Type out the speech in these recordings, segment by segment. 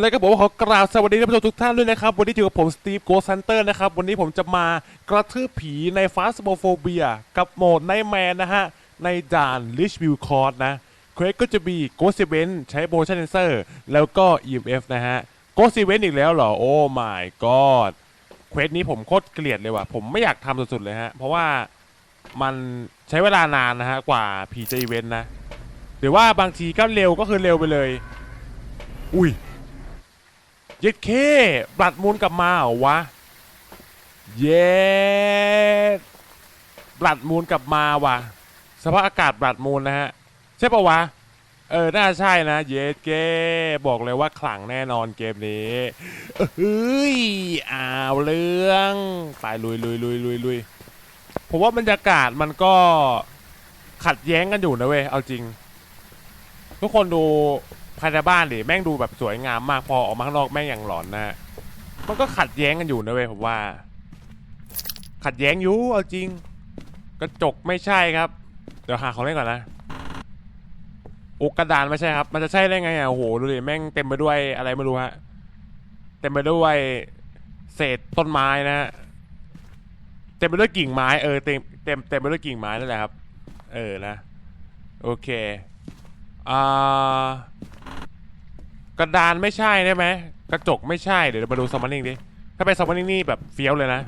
แล้วก็บอกว่าขอกราบสวัสดีท่านผู้ชมทุกท่านด้วยนะครับ วันนี้อยู่กับผมสตีฟโกซันเตอร์นะครับ วันนี้ผมจะมากระทืบผีในฟาสโ p โฟเบียกับโหมดไนแมนนะฮะ ในด่านลิชวิวคอร์ดนะเควสก็จะมีโกส e เ e นใช้โ motion sensor แล้วก็ EMF นะฮะโกส e เ e นอีกแล้วเหรอ โอ้ my god เควสนี้ผมโคตรเกลียดเลยว่ะ ผมไม่อยากทำสุดๆเลยฮะ เพราะว่ามันใช้เวลานานนะฮะ กว่าผีจะอีเวนนะ หรือว่าบางทีก็เร็วก็คือเร็วไปเลย อุ้ย ย็ดเคบลัดมูลกลับมาเหรอวะ เย็ดบลัดมูลกลับมาว่ะ สภาพอากาศบลัดมูลนะฮะ ใช่ปะวะ เออ น่าใช่นะ เย็ดเก้บอกเลยว่าขลังแน่นอนเกมนี้เฮ้ยอ้าวเรื่องไปลุยลุยลุยลุยลุยผมว่าบรรยากาศมันก็ขัดแย้งกันอยู่นะเว้ย เอาจริง ทุกคนดู ภายในบ้านดิแม่งดูแบบสวยงามมากพอออกมาข้างนอกแม่งอย่างหลอนนะฮะมันก็ขัดแย้งกันอยู่นะเว้ยผมว่า ขัดแย้งอยู่เอาจริง กระจกไม่ใช่ครับ เดี๋ยวหาของเล่นก่อนนะโอกระดานไม่ใช่ครับ มันจะใช่ได้ไงอะโอ้โหดูดิแม่งเต็มไปด้วยอะไรไม่รู้ฮะเต็มไปด้วยเศษต้นไม้นะฮะเต็มไปด้วยกิ่งไม้เออเต็มเต็มเต็มไปด้วยกิ่งไม้นั่นแหละครับ เออนะ โอเคอ่า กระดานไม่ใช่ได้ไหมกระจกไม่ใช่เดี๋ยวมาดูซัมมอนนิ่งดิถ้าเป็นซัมมอนนิ่งนี่แบบเฟี้ยวเลยนะ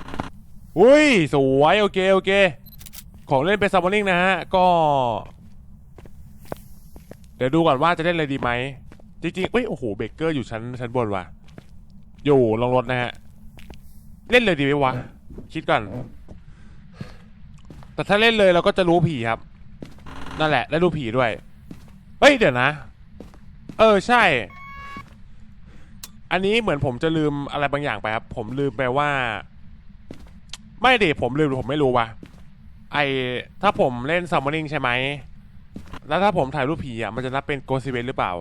อุ้ยสวยโอเคโอเค ของเล่นเป็นซัมมอนนิ่งนะฮะก็ เดี๋ยวดูก่อนว่าจะเล่นอะไรดีไหมจริงๆเอ้ยโอ้โหเบเกอร์อยู่ชั้นชั้นบนว่ะอยู่ลงรถนะฮะเล่นเลยดีไหมวะคิดก่อน แต่ถ้าเล่นเลยเราก็จะรู้ผีครับ นั่นแหละได้รู้ผีด้วย เฮ้ยเดี๋ยวนะ เออใช่ อันนี้เหมือนผมจะลืมอะไรบางอย่างไปครับ ผมลืมไปว่า ไม่ดิผมลืมหรือผมไม่รู้ว่ะไอถ้าผมเล่นซัมมอนิงใช่ไหม แล้วถ้าผมถ่ายรูปผีอะมันจะนับเป็นโกซิเวนหรือเปล่า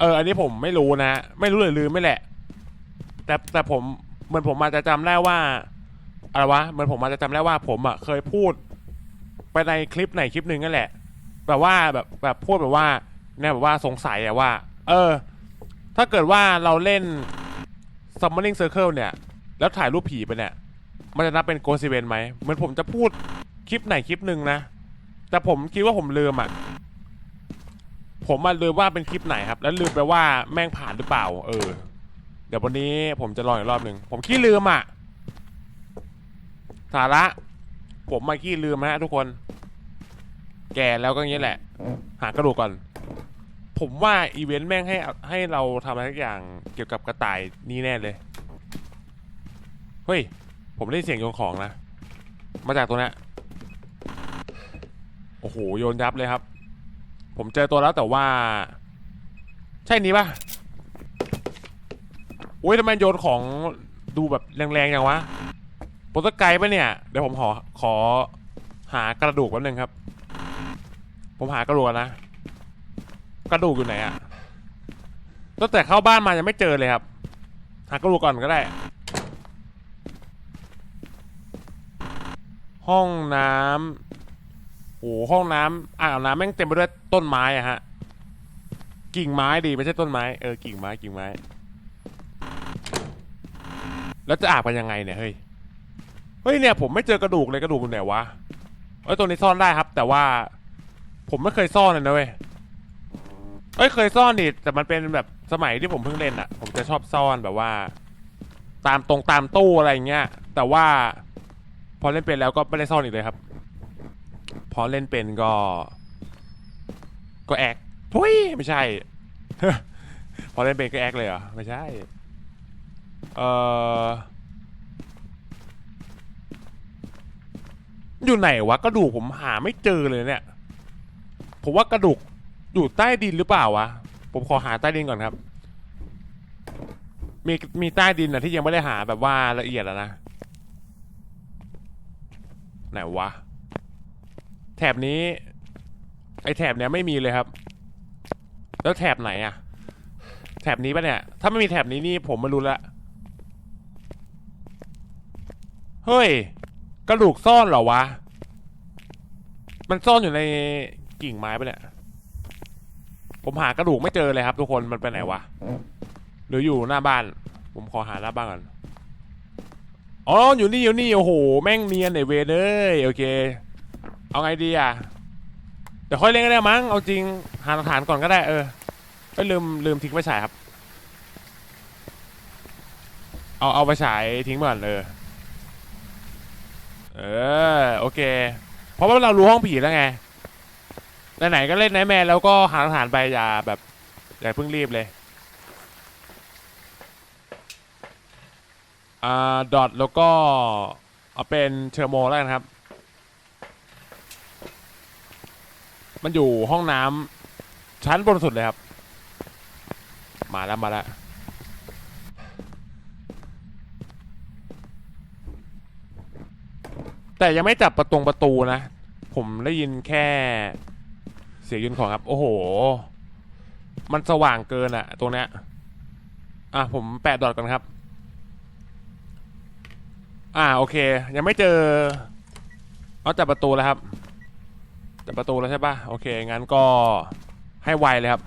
เออ อันนี้ผมไม่รู้นะ ไม่รู้เลยลืมไม่แหละ แต่แต่ผมเหมือนผมมาจจะจำได้ว่าอะไรวะเหมือนผมมาจจะจำได้ว่าผมอะเคยพูด ไปในคลิปไหนคลิปหนึ่งนั่นแหละ แบบว่าแบบแบบพูดแบบว่าเนี่ยแบบว่าสงสัยอะว่า เออ ถ้าเกิดว่าเราเล่น Summoning Circle เนี่ย แล้วถ่ายรูปผีไปเนี่ย มันจะนับเป็น Ghost Event ไหมเหมือนผมจะพูดคลิปไหนคลิปหนึ่งนะ แต่ผมคิดว่าผมลืมอะผมมาลืมว่าเป็นคลิปไหนครับ แล้วลืมไปว่าแม่งผ่านหรือเปล่า เออ เดี๋ยววันนี้ผมจะลองอีกรอบหนึ่งผมขี้ลืมอะสาระ ผมมาขี้ลืมฮะทุกคน แก่แล้วก็อย่างนี้แหละ หากระดูกก่อน ผมว่าอีเวนต์แม่งให้ให้เราทำอะไรสักอย่างเกี่ยวกับกระต่ายนี่แน่เลย เฮ้ย ผมได้เสียงโยนของนะ มาจากตัวนี้นโอ้โห โยนยับเลยครับ ผมเจอตัวแล้วแต่ว่า ใช่นี้ปะโอ้ยทำไมโยนของดูแบบแรงๆอย่างวะโปรตไกปะเนี่ย เดี๋ยวผมขอขอหากระดูกแป๊บนึงครับ ผมหากระดูกนะ กระดูกอยู่ไหนอะตั้งแต่เข้าบ้านมายังไม่เจอเลยครับ หากระดูกก่อนก็ได้ ห้องน้ำโอ้ห้องน้ำอ่างอาบน้ำแม่งเต็มไปด้วยต้นไม้อะฮะ กิ่งไม้ดีไม่ใช่ต้นไม้ เออกิ่งไม้กิ่งไม้ แล้วจะอาบกันยังไงเนี่ยเฮ้ย เฮ้ยเนี่ยผมไม่เจอกระดูกเลยกระดูกอยู่ไหนวะ เอ้ยตัวนี้ซ่อนได้ครับ แต่ว่าผมไม่เคยซ่อนเลยนะเว้ย เอ้ยเคยซ่อนดิแต่มันเป็นแบบสมัยที่ผมเพิ่งเล่นอะผมจะชอบซ่อนแบบว่า ตามตรงตามตู้อะไรอย่างเงี้ย แต่ว่า พอเล่นเป็นแล้วก็ไม่ได้ซ่อนอีกเลยครับ พอเล่นเป็นก็ ก็แอกทุยไม่ใช่ พอเล่นเป็นก็แอกเลยเหรอไม่ใช่ เอ่ออยู่ไหนวะกระดูกผมหาไม่เจอเลยเนี่ย ผมว่ากระดูก อยู่ใต้ดินหรือเปล่าวะ ผมขอหาใต้ดินก่อนครับ มีมีใต้ดินนะที่ยังไม่ได้หาแบบว่าละเอียดอะนะ ไหนวะ แถบนี้ ไอแถบเนี้ยไม่มีเลยครับ แล้วแถบไหนอะแถบนี้ปะเนี่ย ถ้าไม่มีแถบนี้นี่ผมไม่รู้ละ เฮ้ย กระดูกซ่อนเหรอวะ มันซ่อนอยู่ในกิ่งไม้ปะเนี่ย ผมหากระดูกไม่เจอเลยครับ ทุกคนมันไปไหนวะหรืออยู่หน้าบ้าน ผมขอหาหน้าบ้านก่อนอ๋ออยู่นี่อยู่นี่โอ้โหแม่งเนียนไอเวนเอ้ยโอเค เอาไงดีอะเดี๋ยวค่อยเล่นก็ได้มั้งเอาจริงหาหลักฐานก่อนก็ได้เออไปลืมลืมทิ้งไปฉายครับ เอาเอาไปฉายทิ้งก่อนเออเออโอเค เพราะว่าเรารู้ห้องผีแล้วไง ไหนๆก็เล่นไนท์แมนแล้วก็หาหลักฐานไปอย่าแบบอย่าเพิ่งรีบเลยอ่าดอทแล้วก็เอาเป็นเชอร์โมแล้วกันครับ มันอยู่ห้องน้ำชั้นบนสุดเลยครับ มาแล้วมาแล้วแต่ยังไม่จับประตงประตูนะ ผมได้ยินแค่ สียยืนของครับ โอ้โห มันสว่างเกินอะตรงเนี้ยอะผมแปะดอทกันครับ อ่าโอเค ยังไม่เจอเอาจับประตูแล้วครับจับประตูแล้วใช่ปะโอเคงั้นก็ให้ไวเลยครับ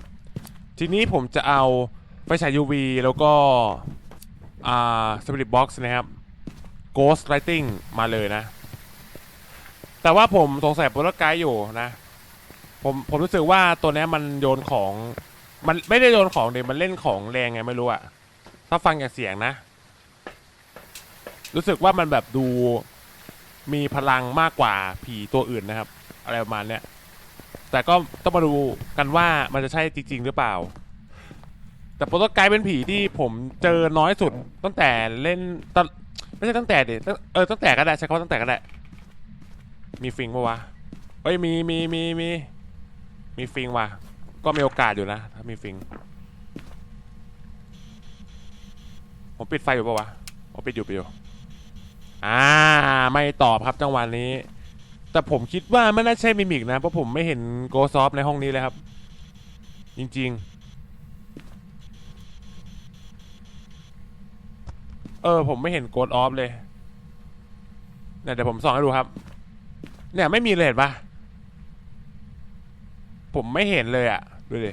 ทีนี้ผมจะเอาไฟฉาย UV แล้วก็อ่า Spirit Box นะครับ Ghost Lighting มาเลยนะ แต่ว่าผมสงสัยโปรไกด์อยู่นะ ผมผมรู้สึกว่าตัวเนี้ยมันโยนของ มันไม่ได้โยนของเดี๋ยวมันเล่นของแรงไงไม่รู้อะถ้าฟังจากเสียงนะ รู้สึกว่ามันแบบดูมีพลังมากกว่าผีตัวอื่นนะครับ อะไรประมาณเนี้ยแต่ก็ต้องมาดูกันว่ามันจะใช่จริง ๆ หรือเปล่า แต่โปรโตไกด์เป็นผีที่ผมเจอน้อยสุดตั้งแต่เล่นตั้งไม่ใช่ตั้งแต่เด็เออตั้งแต่ก็ได้ใช้คำว่าตั้งแต่ก็ได้มีฟิงปะวะเฮ้ยมีมีมีมี มีฟิงว่ะ ก็มีโอกาสอยู่นะถ้ามีฟิง ผมปิดไฟอยู่ปะวะผมปิดอยู่ปิดอยู่อ่า ไม่ตอบครับจังหวะนี้ แต่ผมคิดว่าไม่น่าใช่มิมิกนะ เพราะผมไม่เห็นโกซอฟในห้องนี้เลยครับ จริง ๆ เออ ผมไม่เห็นโกดออฟเลยเนี่ยเดี๋ยวผมส่องให้ดูครับ เนี่ยไม่มีเลยเห็นปะ ผมไม่เห็นเลยอะดูดิ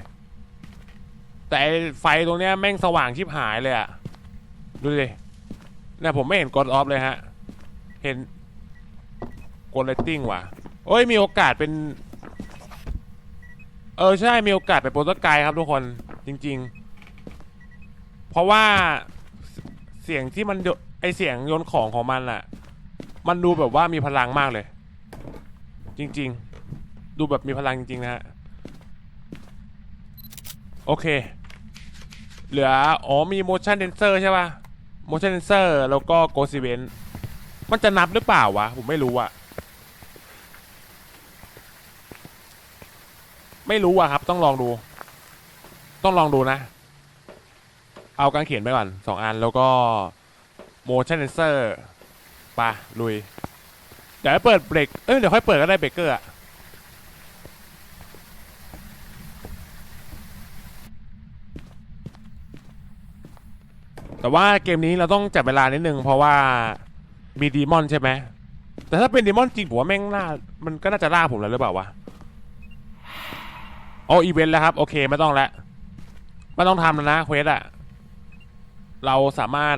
แต่ไฟตรงเนี้ยแม่งสว่างชิบหายเลยอะดูดิเนี่ยผมไม่เห็นกดออฟเลยฮะ เห็นกดเลตติ้งว่ะโอ้ยมีโอกาสเป็น เออใช่มีโอกาสเป็นโปรตไกด์ครับทุกคนจริง ๆ เพราะว่าเสียงที่มันไอเสียงโยนของของมันอะมันดูแบบว่ามีพลังมากเลย จริง ๆ ดูแบบมีพลังจริงๆนะฮะ โอเค เหลือ อ๋อ มี motion sensor ใช่ป่ะ motion sensor แล้วก็ ghost event มันจะนับหรือเปล่าวะ ผมไม่รู้อะไม่รู้อะครับ ต้องลองดู ต้องลองดูนะ เอาการเขียนไปก่อนสองอันแล้วก็ motion sensor ปะลุย เดี๋ยวเปิดเบรก เอ้ย เดี๋ยวค่อยเปิดก็ได้เบรกเกอร์อะ แต่ว่าเกมนี้เราต้องจับเวลานิดนึงเพราะว่ามีดีมอนใช่ไหมแต่ถ้าเป็นดีมอนจริงผมว่าแม่งล่ามันก็น่าจะล่าผมแล้วหรือเปล่าวะอ๋ออีเวนต์แล้วครับ โอเคไม่ต้องแล้วไม่ต้องทำแล้วนะเควสอะเราสามารถ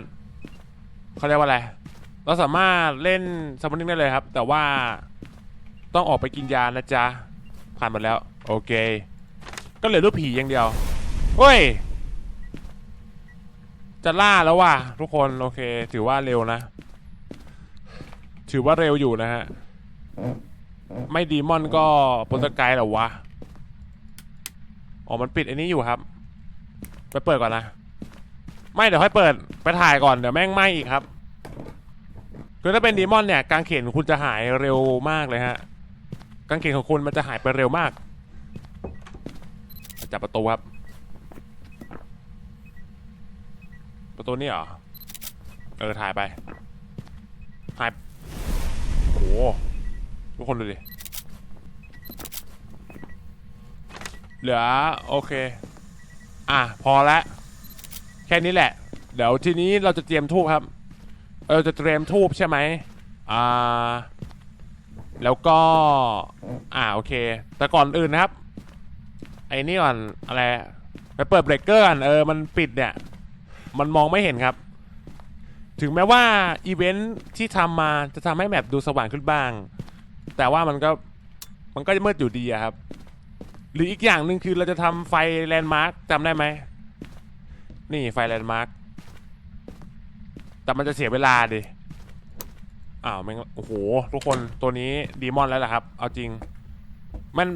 เขาเรียกว่าอะไร เราสามารถเล่นซัมมอนิ่งได้เลยครับ แต่ว่าต้องออกไปกินยานะจ๊ะผ่านหมดแล้ว โอเค ก็เหลือรูปผีอย่างเดียวเฮ้ย จะล่าแล้วว่ะทุกคนโอเค ถือว่าเร็วนะ ถือว่าเร็วอยู่นะฮะ ไม่ดีมอนก็โปรตไกด์เหรอวะ อ๋อมันปิดอันนี้อยู่ครับ ไปเปิดก่อนนะ ไม่เดี๋ยวค่อยเปิด ไปถ่ายก่อนเดี๋ยวแม่งไหมอีกครับคือถ้าเป็นดีมอนเนี่ยการเขียนคุณจะหายเร็วมากเลยฮะการเขียนของคุณมันจะหายไปเร็วมาก จับประตูครับ ประตูนี่เหรอ เออ ถ่ายไป ถ่ายโหทุกคนดูดิ เหลือ โอเค อะ พอละแค่นี้แหละ เดี๋ยวทีนี้เราจะเตรียมทูบครับเออจะเตรียมทูบใช่ไหมอ่า แล้วก็ อ่า โอเค แต่ก่อนอื่นนะครับ ไอ้นี่ก่อน อะไร ไปเปิดเบรกเกอร์ก่อนเออ มันปิดเนี่ย มันมองไม่เห็นครับ ถึงแม้ว่าอีเวนท์ที่ทำมาจะทำให้แมปดูสว่างขึ้นบ้าง แต่ว่ามันก็มันก็จะมืดอยู่ดีอะครับ หรืออีกอย่างหนึ่งคือเราจะทำไฟแลนด์มาร์กจำได้ไหม นี่ไฟแลนด์มาร์กแต่มันจะเสียเวลาดิ อ้าวแม่งโอ้โห ทุกคนตัวนี้ดีมอนแล้วล่ะครับ เอาจริง มัน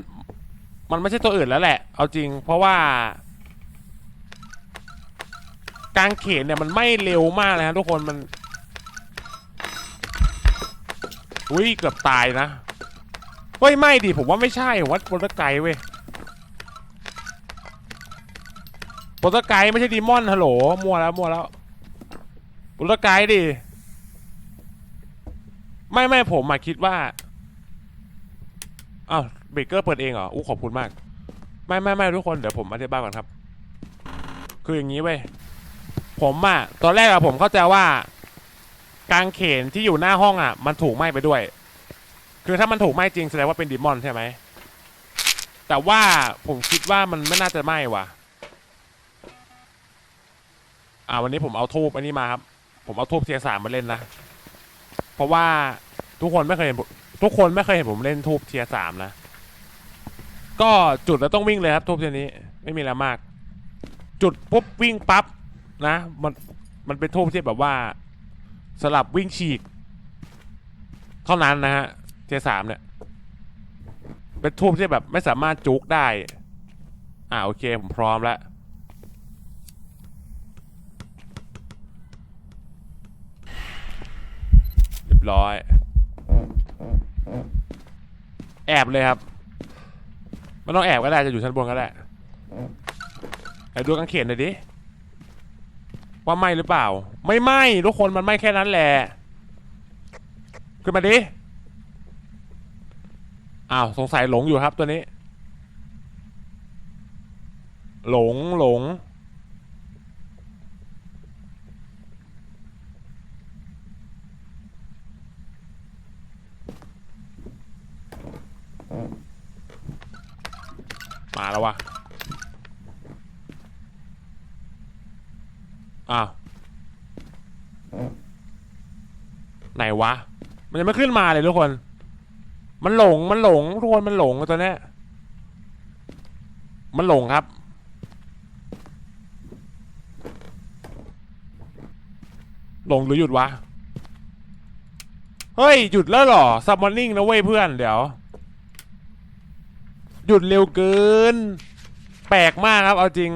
มันไม่ใช่ตัวอื่นแล้วแหละ เอาจริง เพราะว่า กางเขนเนี่ยมันไม่เร็วมากเลยครับทุกคนมัน อุ้ยเกือบตายนะเฮ้ยไม่ดิผมว่าไม่ใช่ว่าโปรตไกเว้ยโปรตไกไม่ใช่ดีมอนฮัลโหลมัวแล้วมัวแล้วโปรตไกด์ดิไม่ไม่ผมมาคิดว่าอ้าวเบเกอร์เปิดเองเหรออู้ขอบคุณมาก ไม่ไม่ไม่ทุกคนเดี๋ยวผมอธิบายก่อนครับ คืออย่างนี้เว้ย ผมอะตอนแรกอะผมเข้าใจว่ากางเขนที่อยู่หน้าห้องอะมันถูกไหม้ไปด้วย คือถ้ามันถูกไหม้จริงแสดงว่าเป็นดีมอนใช่ไหมแต่ว่าผมคิดว่ามันไม่น่าจะไหม้ว่ะ อ่าวันนี้ผมเอาทูบอันนี้มาครับ ผมเอาทูบเทียสามมาเล่นนะเพราะว่าทุกคนไม่เคยเห็นผมทุกคนไม่เคยเห็นผมเล่นทูบเทียสามนะก็จุดแล้วต้องวิ่งเลยครับทูบเทียนี้ ไม่มีอะไรมาก จุดปุ๊บวิ่งปั๊บ นะ มันมันเป็นทูบที่แบบว่า สลับวิ่งฉีก เท่านั้นนะฮะเทสามเนี่ย เป็นทูบที่แบบไม่สามารถจุกได้ อ่าโอเค ผมพร้อมแล้วเรียบร้อย แอบเลยครับไม่ต้องแอบก็ได้จะอยู่ชั้นบนก็ได้ไอ้ดูกางเขนหน่อยดิ ว่าไหมหรือเปล่า ไม่ไหมทุกคนมันไหมแค่นั้นแหละ ขึ้นมาดิ อ้าว สงสัยหลงอยู่ครับตัวนี้ หลงหลง มาแล้ววะ อ้าว ไหนวะ มันยังไม่ขึ้นมาเลยทุกคน มันหลง มันหลงทุกคนมันหลงตัวเนี้มันหลงครับ หลงหรือหยุดวะ เฮ้ย หยุดแล้วหรอซัมมอนนิ่งนะเว้ยเพื่อนเดี๋ยว หยุดเร็วเกิน แปลกมากครับ เอาจริง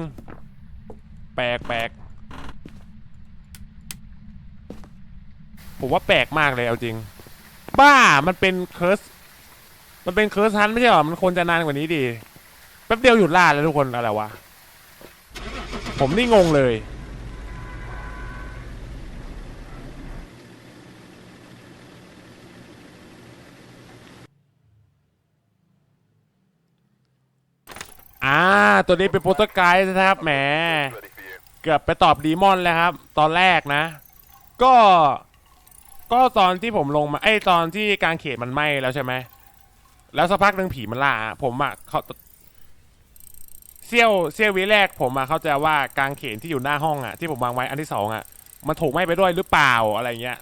แปลกแปลก ผมว่าแปลกมากเลยเอาจริง บ้ามันเป็นเคิร์สมันเป็นเคิร์สทันไม่ใช่หรอมันควรจะนานกว่านี้ดีแป๊บเดียวหยุดล่าแล้วทุกคนอะไรวะผมนี่งงเลย อ่า ตัวนี้เป็นโปรโตไกด์นะครับ แหม เกือบไปตอบดีมอนแล้วครับ ตอนแรกนะ ก็ ก็ตอนที่ผมลงมาไอ้ยตอนที่กลางเขตมันไหม้แล้วใช่ไหมแล้วสักพักหนึ่งผีมันล่าผมอะเขาเซี่ยวเซี่ยววิแรกผมอะเข้าใจว่ากลางเขนที่อยู่หน้าห้องอะที่ผมวางไว้อันที่สองอะมันถูกไหม้ไปด้วยหรือเปล่าอะไรเงี้ย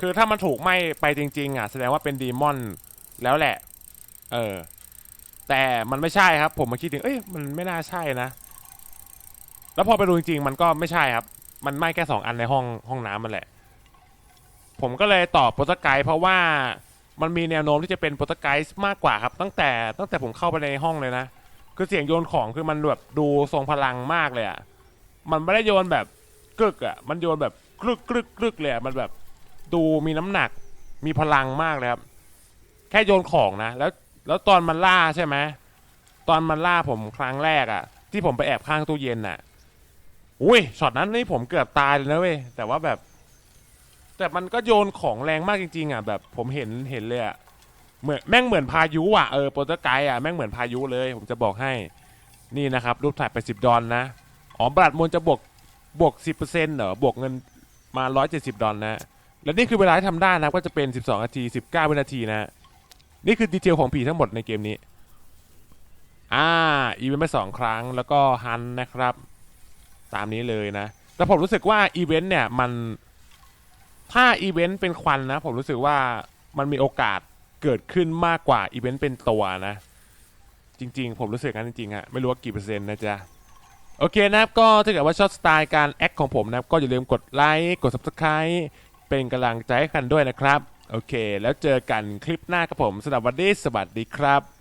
คือถ้ามันถูกไหม้ไปจริง ๆอะแสดงว่าเป็นดีมอนแล้วแหละ เออ แต่มันไม่ใช่ครับ ผมมาคิดถึงเอ้ยมันไม่น่าใช่นะแล้วพอไปดูจริงๆมันก็ไม่ใช่ครับ มันไหม้แค่สองอันในห้องห้องน้ำมันแหละ ผมก็เลยตอบโปรตไกด์เพราะว่ามันมีแนวโน้มที่จะเป็นโปรตไกด์มากกว่าครับ ตั้งแต่ตั้งแต่ผมเข้าไปในห้องเลยนะ คือเสียงโยนของคือมันแบบดูทรงพลังมากเลยอะ่ะมันไม่ได้โยนแบบกึกอะ่ะมันโยนแบบกรึกกรึกกรึกเลยมันแบบดูมีน้ำหนักมีพลังมากเลยครับ แค่โยนของนะ แล้วแล้วตอนมันล่าใช่ไหมตอนมันล่าผมครั้งแรกอะ่ะ ที่ผมไปแอบข้างตู้เย็นน่ะอุ้ยช็อตนั้นนี่ผมเกือบตายเลยนะเว้ยแต่ว่าแบบ แต่มันก็โยนของแรงมากจริงๆอะแบบผมเห็นเห็นเลยอะเหมือนแม่งเหมือนพายุอะเออโปรตไกด์อะแม่งเหมือนพายุเลย ผมจะบอกให้นี่นะครับรูปถ่ายไปสิบดอลนะอ๋อบรัดมนจะบวกบวกสิบเปอร์เซ็นต์เหรอบวกเงินมาร้อยเจ็ดสิบดอลนะและนี่คือเวลาที่ทำได้นะก็จะเป็นสิบสองนาทีสิบเก้าวินาทีนะนี่คือดีเทลของผีทั้งหมดในเกมนี้อ่าอีเวนต์ไปสองครั้งแล้วก็ฮันนะครับ ตามนี้เลยนะแต่ผมรู้สึกว่าอีเวนต์เนี่ยมัน ถ้าอีเวนต์เป็นควันนะ ผมรู้สึกว่ามันมีโอกาสเกิดขึ้นมากกว่าอีเวนต์เป็นตัวนะ จริง ๆ ผมรู้สึกงั้นจริงๆฮะไม่รู้ว่ากี่เปอร์เซ็นต์นะจ๊ะ โอเคนะครับ ก็ถ้าเกิดว่าชอบสไตล์การแอคของผมนะครับ ก็อย่าลืมกดไลค์กด Subscribe เป็นกำลังใจให้กันด้วยนะครับ โอเค แล้วเจอกันคลิปหน้าครับผมสำหรับวันนี้สวัสดีครับ